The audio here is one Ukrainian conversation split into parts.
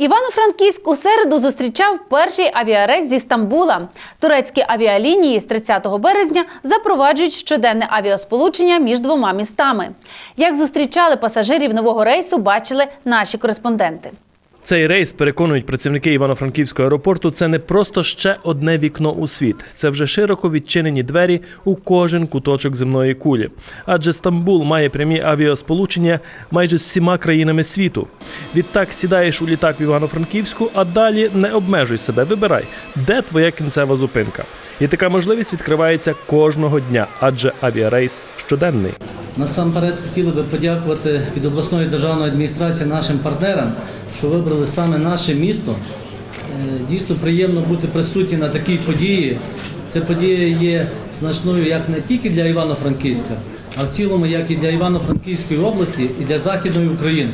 Івано-Франківськ у середу зустрічав перший авіарейс зі Стамбула. Турецькі авіалінії з 30 березня запроваджують щоденне авіасполучення між двома містами. Як зустрічали пасажирів нового рейсу, бачили наші кореспонденти. Цей рейс, переконують працівники Івано-Франківського аеропорту, це не просто ще одне вікно у світ. Це вже широко відчинені двері у кожен куточок земної кулі. Адже Стамбул має прямі авіасполучення майже з всіма країнами світу. Відтак сідаєш у літак в Івано-Франківську, а далі не обмежуй себе. Вибирай, де твоя кінцева зупинка. І така можливість відкривається кожного дня, адже авіарейс щоденний. Насамперед хотіли би подякувати від обласної державної адміністрації нашим партнерам, що вибрали саме наше місто. Е, Дійсно приємно бути присутні на такій події. Ця подія є значною як не тільки для Івано-Франківська, а в цілому як і для Івано-Франківської області, і для Західної України.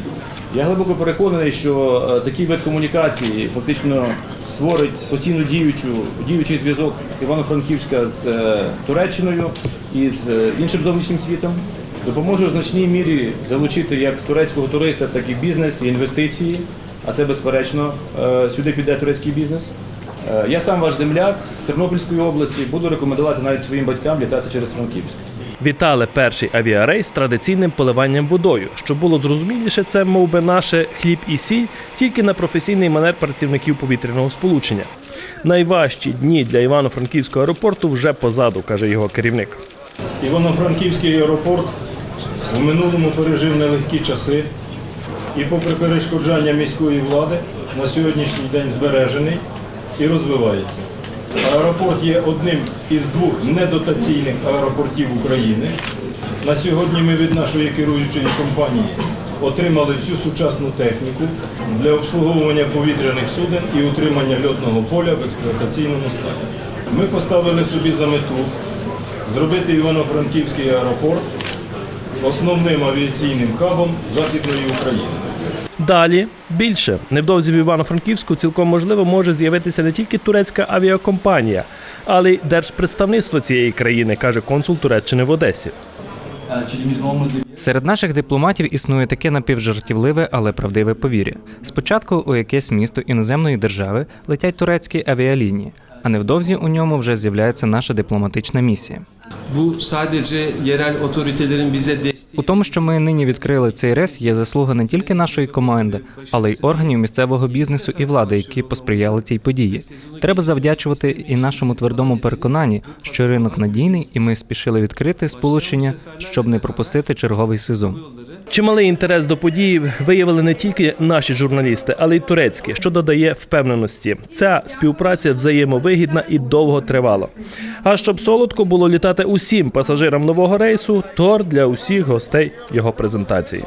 Я глибоко переконаний, що е, такий вид комунікації фактично створить постійно діючу, діючий зв'язок Івано-Франківська з е, Туреччиною і з іншим зовнішнім світом. Допоможе в значній мірі залучити як турецького туриста, так і бізнес, і інвестиції. А це безперечно е, сюди піде турецький бізнес. Е, Я сам ваш земляк з Тернопільської області. Буду рекомендувати навіть своїм батькам літати через Франківськ. Вітали перший авіарейс з традиційним поливанням водою. Щоб було зрозуміліше, це мов би наше хліб і сіль тільки на професійний манер працівників повітряного сполучення. Найважчі дні для Івано-Франківського аеропорту вже позаду, каже його керівник. Івано-Франківський аеропорт у минулому пережив нелегкі часи і, попри перешкоджання міської влади, на сьогоднішній день збережений і розвивається. Аеропорт є одним із двох недотаційних аеропортів України. На сьогодні ми від нашої керуючої компанії отримали всю сучасну техніку для обслуговування повітряних суден і утримання льотного поля в експлуатаційному стані. Ми поставили собі за мету зробити Івано-Франківський аеропорт основним авіаційним хабом Західної України. Далі більше невдовзі в Івано-Франківську цілком можливо може з'явитися не тільки турецька авіакомпанія, але й держпредставництво цієї країни, каже консул Туреччини в Одесі. Серед наших дипломатів існує таке напівжартівливе, але правдиве повір'я. Spочатку у якесь місто іноземної держави летять турецькі авіалінії, а невдовзі у ньому вже з'являється наша дипломатична місія. Bu sadece yerel otoritelerin bize desteği У тому, що ми нині відкрили цей рейс, є заслуга не тільки нашої команди, але й органів місцевого бізнесу і влади, які посприяли цій події. Треба завдячувати і нашому твердому переконанні, що ринок надійний, і ми спішили відкрити сполучення, щоб не пропустити черговий сезон. Чималий інтерес до події виявили не тільки наші журналісти, але й турецькі, що додає впевненості. Ця співпраця взаємовигідна і довго тривала. А щоб солодко було літати усім пасажирам нового рейсу, тор для усіх гостей його презентації.